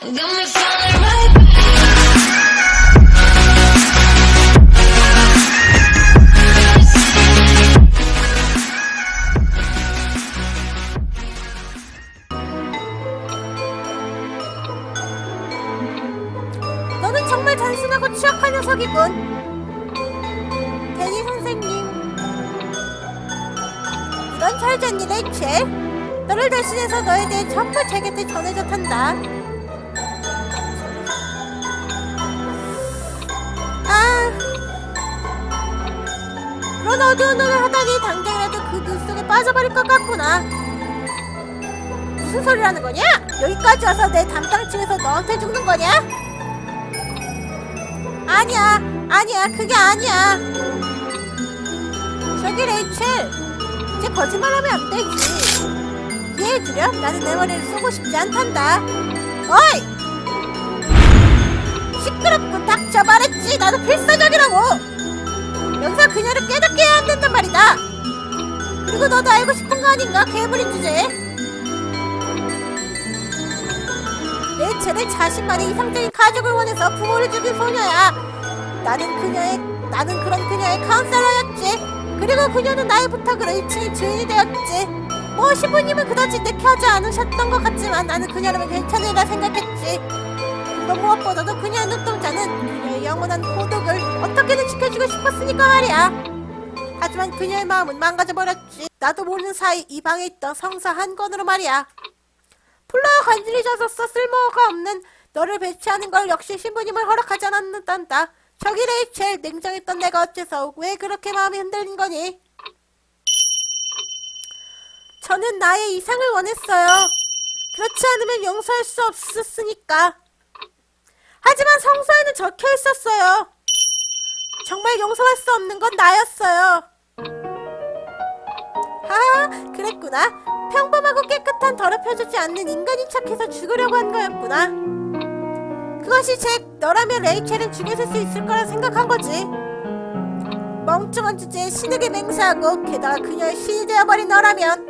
너는 정말 단순하고 취약한 녀석이군. 데니 선생님. 이런 일에 채 너를 대신해서 너에 대해 전부 제 곁에 전해줬단다. 빠져버릴 것 같구나. 무슨 소리라는 거냐? 여기까지 와서 내 담당 층에서 너한테 죽는 거냐? 아니야, 아니야, 그게 아니야. 저기 레이첼, 이제 거짓말하면 안 되지. 이해해주렴. 나는 내 머리를 쏘고 싶지 않단다. 어이! 시끄럽군, 닥쳐 말했지. 나도 필사적이라고. 여기서 그녀를 깨닫게 해야 한단 말이다. 그리고 너도 알고 싶은 거 아닌가? 괴물인 주제에. 레이첼은 자신만의 이상적인 가족을 원해서 부모를 죽인 소녀야. 나는 그녀의 나는 그런 그녀의 카운셀러였지. 그리고 그녀는 나의 부탁으로 1층의 주인이 되었지. 뭐 신부님은 그다지 느끼하지 않으셨던 것 같지만 나는 그녀라면 괜찮으리라 생각했지. 그리고 무엇보다도 그녀의 눈동자는 그녀의 영원한 고독을 어떻게든 지켜주고 싶었으니까 말이야. 하지만 그녀의 마음은 망가져버렸지. 나도 모르는 사이 이 방에 있던 성사 한 건으로 말이야. 플라와 간질이 져서 쓸모가 없는 너를 배치하는 걸 역시 신부님을 허락하지 않았단다. 저기 레이첼 냉정했던 내가 어째서 왜 그렇게 마음이 흔들린 거니? 저는 나의 이상을 원했어요. 그렇지 않으면 용서할 수 없었으니까. 하지만 성서에는 적혀 있었어요. 정말 용서할 수 없는 건 나였어요. 아, 그랬구나. 평범하고 깨끗한 더럽혀지지 않는 인간인 척해서 죽으려고 한 거였구나. 그것이 잭, 너라면 레이첼은 죽여줄 수 있을 거라 생각한 거지. 멍청한 주제에 신에게 맹세하고 게다가 그녀의 신이 되어버린 너라면.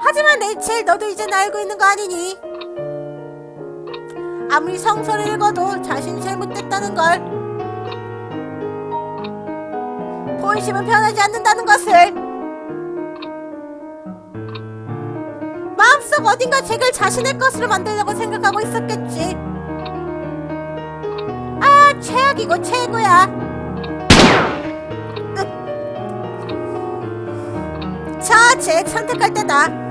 하지만 레이첼, 너도 이젠 알고 있는 거 아니니? 아무리 성서를 읽어도 자신이 잘못됐다는 걸. 본심은 변하지 않는다는 것을. 마음속 어딘가 잭을 자신의 것으로 만들려고 생각하고 있었겠지. 아 최악이고 최고야. 으. 자, 잭 선택할 때다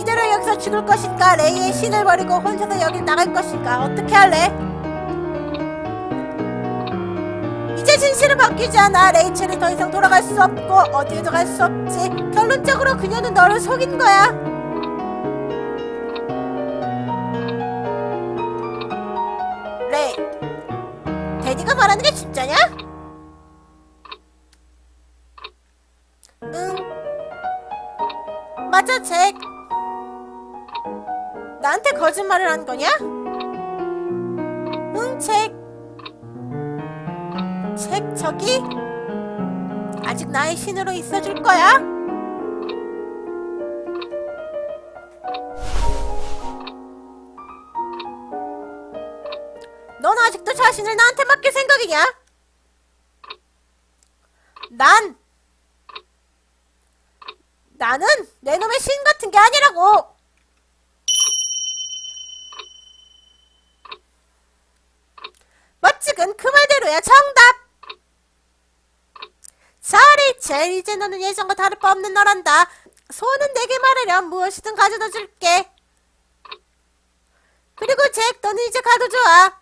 이대로 여기서 죽을 것인가 레이의 신을 버리고 혼자서 여길 나갈 것인가 어떻게 할래? 이제 진실은 바뀌지 않아. 레이첼은 더 이상 돌아갈 수 없고 어디에도 갈 수 없지. 결론적으로 그녀는 너를 속인 거야. 레이, 데니가 말하는 게 진짜냐? 응. 맞아, 잭. 나한테 거짓말을 한 거냐? 응, 잭. 책 저기 아직 나의 신으로 있어줄 거야? 넌 아직도 자신을 나한테 맡길 생각이냐? 난 나는 내 놈의 신 같은 게 아니라고. 멋지군 그 말대로야 정답. 자리 제일 이제 너는 예전과 다를 바 없는 너란다. 소원은 내게 말하렴 무엇이든 가져다 줄게. 그리고 잭 너는 이제 가도 좋아.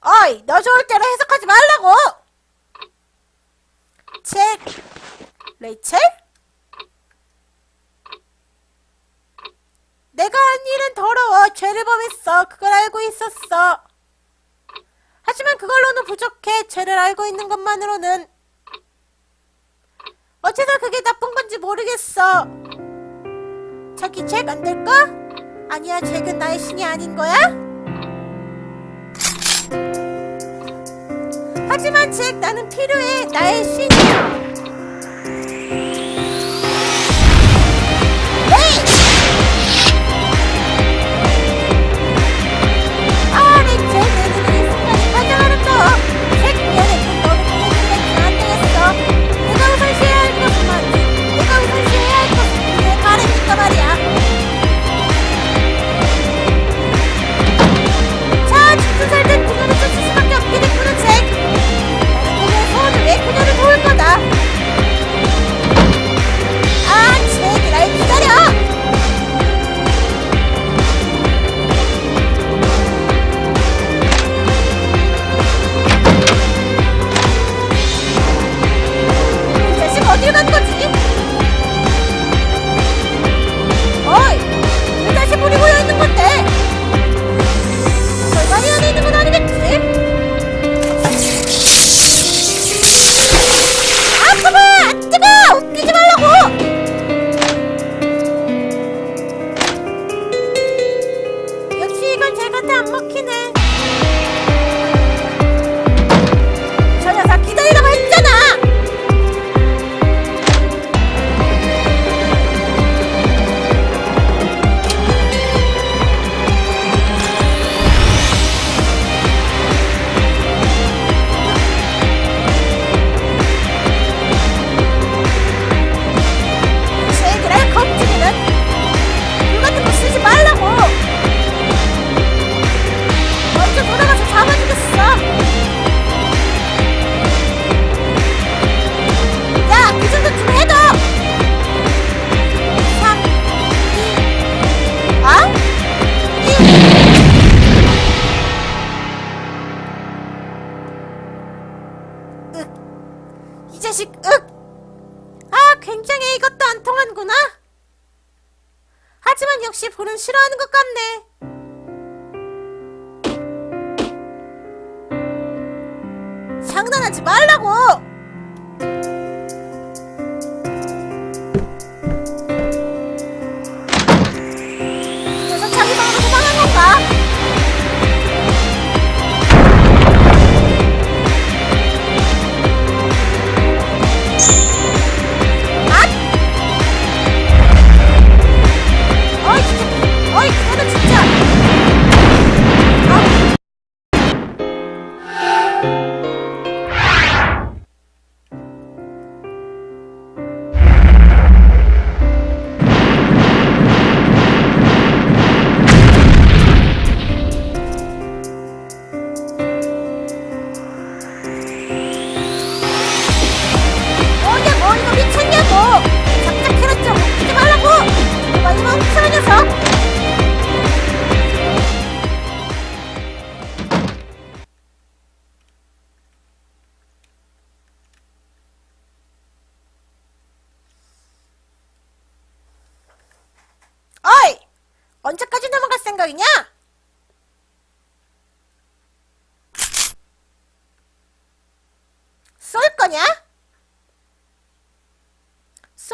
어이 너 좋을 대로 해석하지 말라고. 잭 레이첼? 내가 한 일은 더러워 죄를 범했어 그걸 알고 있었어. 하지만 그걸로는 부족해. 죄를 알고 있는 것만으로는. 어째서 그게 나쁜 건지 모르겠어. 저기 잭 안 될까? 아니야, 잭은 나의 신이 아닌 거야? 하지만 잭, 나는 필요해. 나의 신. 역시 불은 싫어하는 것 같네. 장난하지 말라고!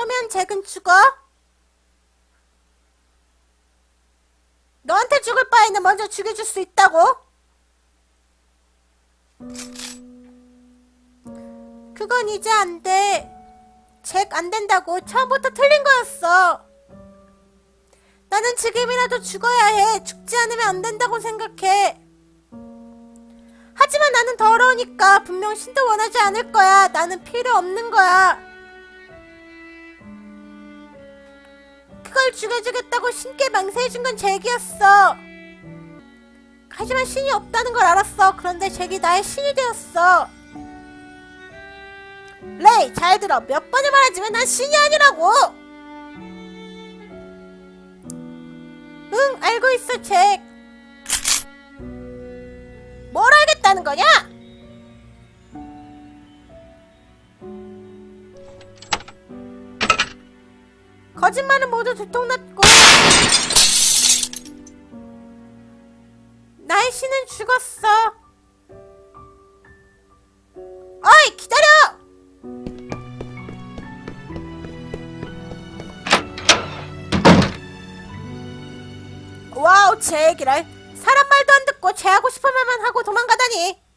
쏘면 잭은 죽어? 너한테 죽을 바에는 먼저 죽여줄 수 있다고? 그건 이제 안 돼. 잭 안 된다고 처음부터 틀린 거였어. 나는 지금이라도 죽어야 해. 죽지 않으면 안 된다고 생각해. 하지만 나는 더러우니까 분명 신도 원하지 않을 거야. 나는 필요 없는 거야. 그걸 죽여주겠다고 신께 맹세해준 건 잭이었어. 하지만 신이 없다는 걸 알았어. 그런데 잭이 나의 신이 되었어. 레이, 잘 들어. 몇 번을 말하지만 난 신이 아니라고! 응, 알고 있어, 잭. 뭘 알겠다는 거냐? 거짓말은 모두 나의 신은 죽었어. 어이 기다려! 와우 제기랄 사람 말도 안 듣고 제 하고 싶은 말만 하고 도망가다니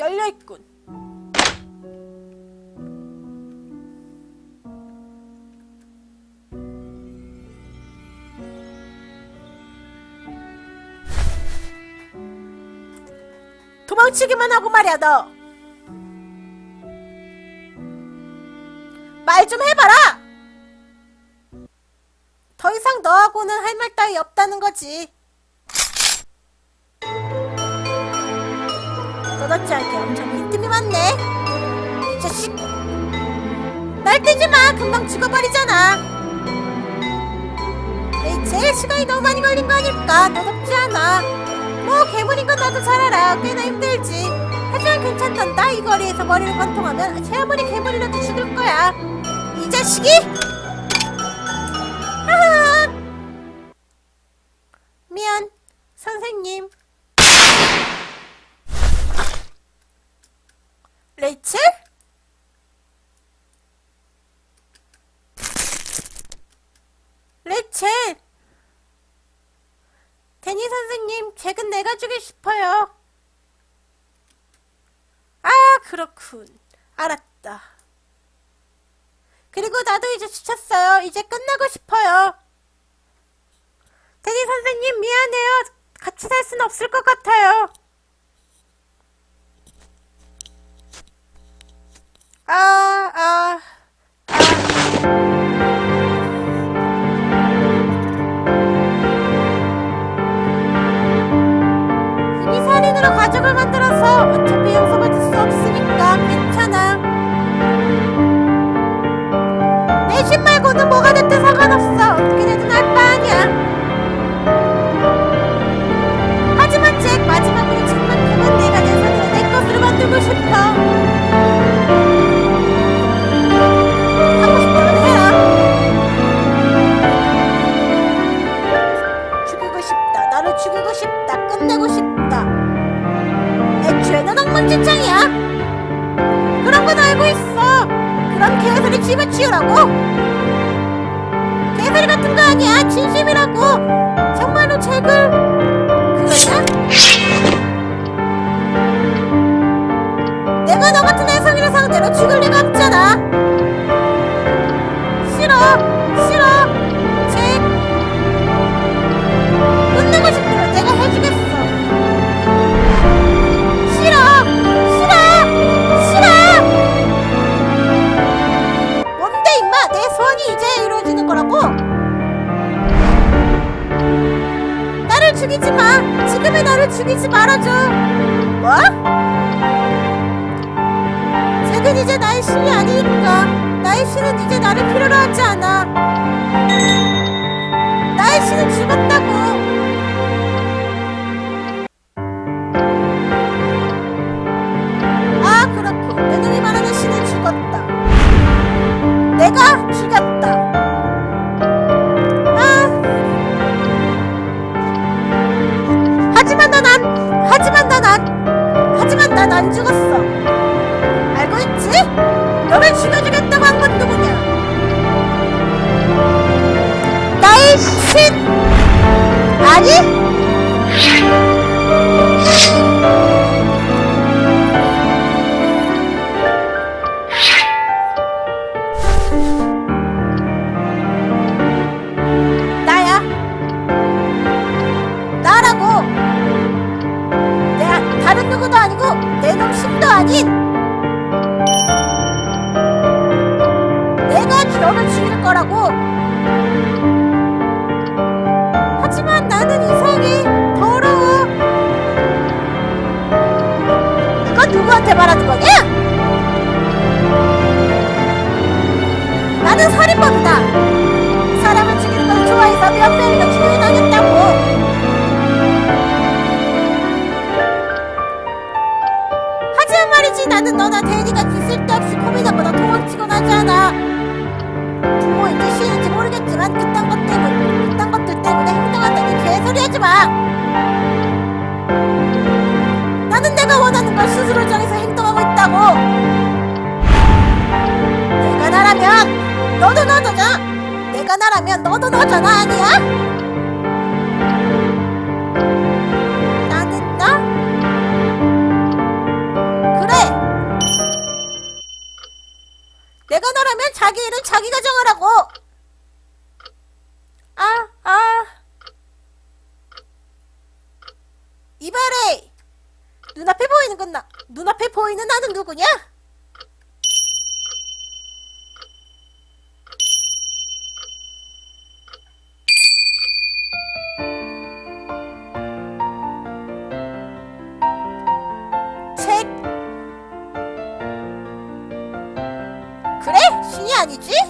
열려있군 도망치기만 하고 말이야 너. 말 좀 해봐라. 더 이상 너하고는 할 말 따위 없다는 거지. 너답지 않게 엄청 빈틈이 많네. 이 자식. 날 떼지 마. 금방 죽어버리잖아. 레이첼 시간이 너무 많이 걸린 거 아닐까? 너답지 않아. 뭐 괴물인 건 나도 잘 알아. 꽤나 힘들지. 하지만 괜찮단다. 이 거리에서 머리를 관통하면 제 아무리 괴물이라도 죽을 거야. 이 자식이! 님, 잭은 내가 주고 싶어요. 아, 그렇군. 알았다. 그리고 나도 이제 지쳤어요. 이제 끝나고 싶어요. 데니 선생님, 미안해요. 같이 살순 없을 것 같아요. 아, 아, 이 가족을 만들어서 어차피 용서받을 수 없으니까 괜찮아. 내 신 말고는 뭐가 됐든 상관없어. 지금의 나를 죽이지 말아줘. 뭐? 책은 이제 나의 신이 아니니까. 나의 신은 이제 나를 필요로 하지 않아. 나의 신은 죽었다고. 아 그렇고 내 눈이 말하는 신은 죽었다. 내가 아니? 나야. 나라고. 내가 다른 누구도 아니고 내놈 신도 아닌 내가 너를 죽일 거라고. 누구한테 말하는 거냐? 나는 살인범이다. 사람을 죽이는 걸 좋아해서 몇 명이나 죽여 당했다고. 하지만 말이지 나는 너나 대리같이 쓸데없이 고민하거나 도망치곤 하지 않아. 부모인지 신인지 모르겠지만 그딴 것 때문 그딴 것들 때문에 행동한다니 개소리 하지 마. 내가 원하는 걸 스스로 정해서 행동하고 있다고. 내가 나라면 너도 너잖아. 내가 나라면 너도 너잖아 아니야? 나는 나? 그래. 내가 너라면 자기 일은 자기가 정하라고. 아, 아. 이발에 눈앞에 보이는 건 나, 눈앞에 보이는 나는 누구냐? 책. 그래? 신이 아니지?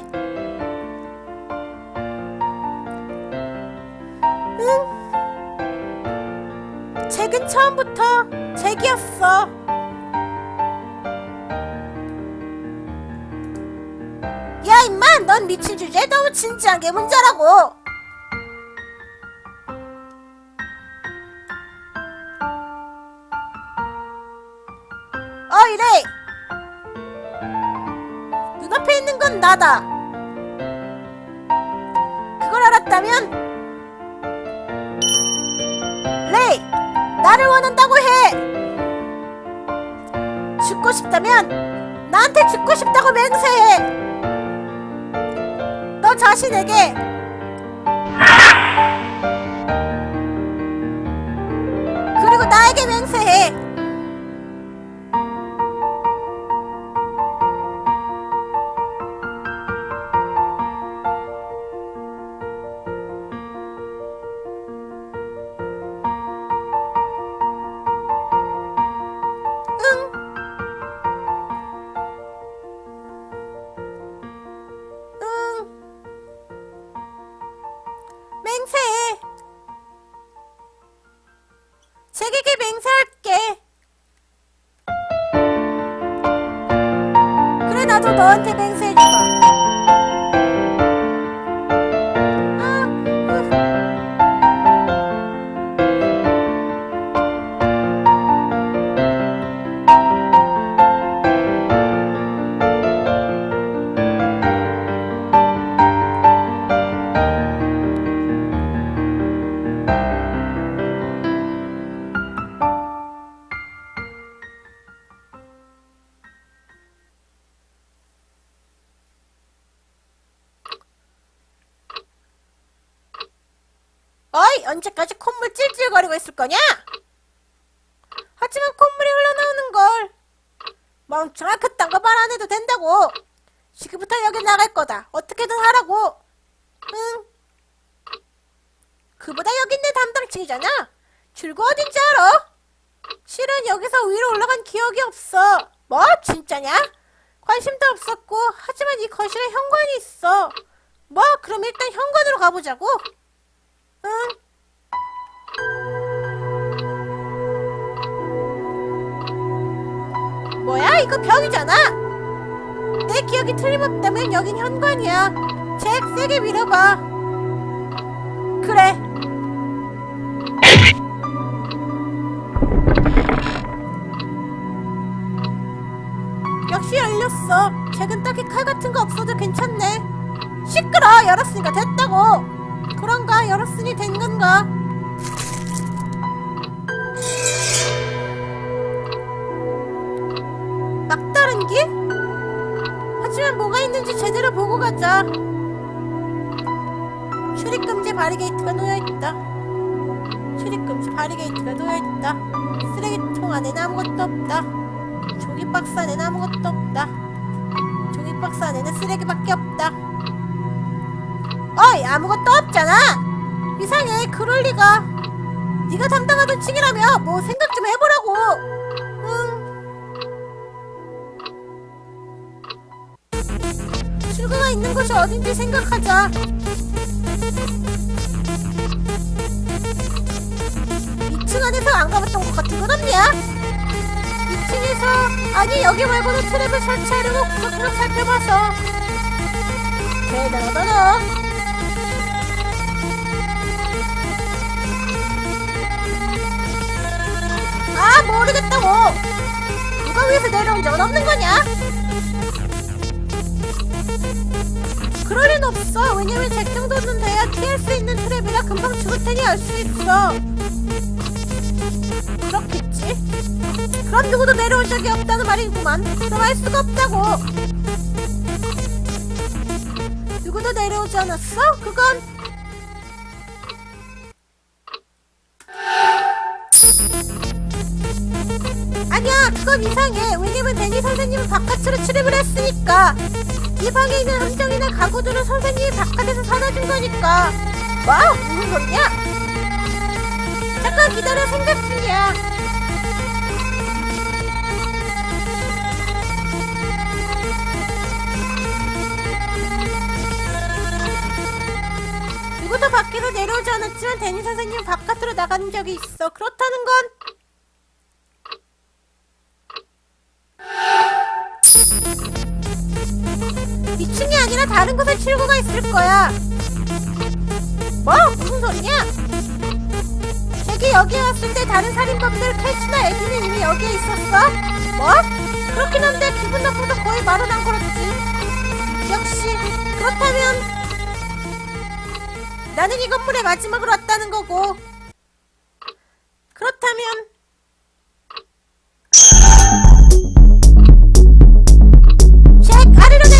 건 나다. 그걸 알았다면 레이 나를 원한다고 해. 죽고 싶다면 나한테 죽고 싶다고 맹세해. 너 자신에게 했을 거냐? 하지만 콧물이 흘러나오는 걸. 멍청아 그딴 거 말 안 해도 된다고. 지금부터 여기 나갈 거다. 어떻게든 하라고. 응. 그보다 여긴 내 담당층이잖아. 줄거 어딘지 알아? 실은 여기서 위로 올라간 기억이 없어. 뭐? 진짜냐? 관심도 없었고, 하지만 이 거실에 현관이 있어. 뭐? 그럼 일단 현관으로 가보자고. 응. 이거 벽이잖아. 내 기억이 틀림없다면 여긴 현관이야. 잭, 세게 밀어봐. 그래. 역시 열렸어. 잭은 딱히 칼 같은 거 없어도 괜찮네. 시끄러. 열었으니까 됐다고. 그런가? 열었으니 된 건가? 보고 가자. 출입 금지 바리게이트가 놓여 있다. 출입 금지 바리게이트가 놓여 있다. 쓰레기통 안에는 아무것도 없다. 종이 박스 안에는 아무것도 없다. 종이 박스 안에는 쓰레기밖에 없다. 어이 아무것도 없잖아. 이상해 그럴 리가. 네가 담당하던 층이라며 뭐 생각 좀 해보라고. 출구가 있는 곳이 어딘지 생각하자. 2층 안에서 안 가봤던 것 같은 건 없냐? 2층에서 아니 여기 말고는 트랩을 설치하려고 구석구석 살펴봐서 대단하다 너. 아 모르겠다고. 누가 위에서 내려온 적은 없는 거냐? 없어. 왜냐면 잭 정도는 돼야 피할 수 있는 트랩이라 금방 죽을 테니 알 수 있어. 그렇겠지. 그럼 누구도 내려온 적이 없다는 말이구만. 그럼 알 수가 없다고. 누구도 내려오지 않았어? 그건 아니야, 그건 이상해. 왜냐면 데니 선생님은 바깥으로 출입을 했으니까. 이 방에 있는 함정이나 가구들은 선생님이 바깥에서 사다준 거니까. 뭐? 무슨 소리야? 잠깐 기다려 생각 중이야. 누구도 밖에서 내려오지 않았지만 데니 선생님 은 바깥으로 나간 적이 있어. 그렇다는 건 2층이 아니라 다른 곳에 출구가 있을 거야. 뭐? 무슨 소리냐? 잭이 여기에 왔을 때 다른 살인범들 캐시나 에디는 이미 여기에 있었어? 뭐? 그렇긴 한데 기분 나쁘다 거의 말은 안 걸었지. 역시 그렇다면 나는 이 건물에 마지막으로 왔다는 거고 그렇다면 잭 아래로 내려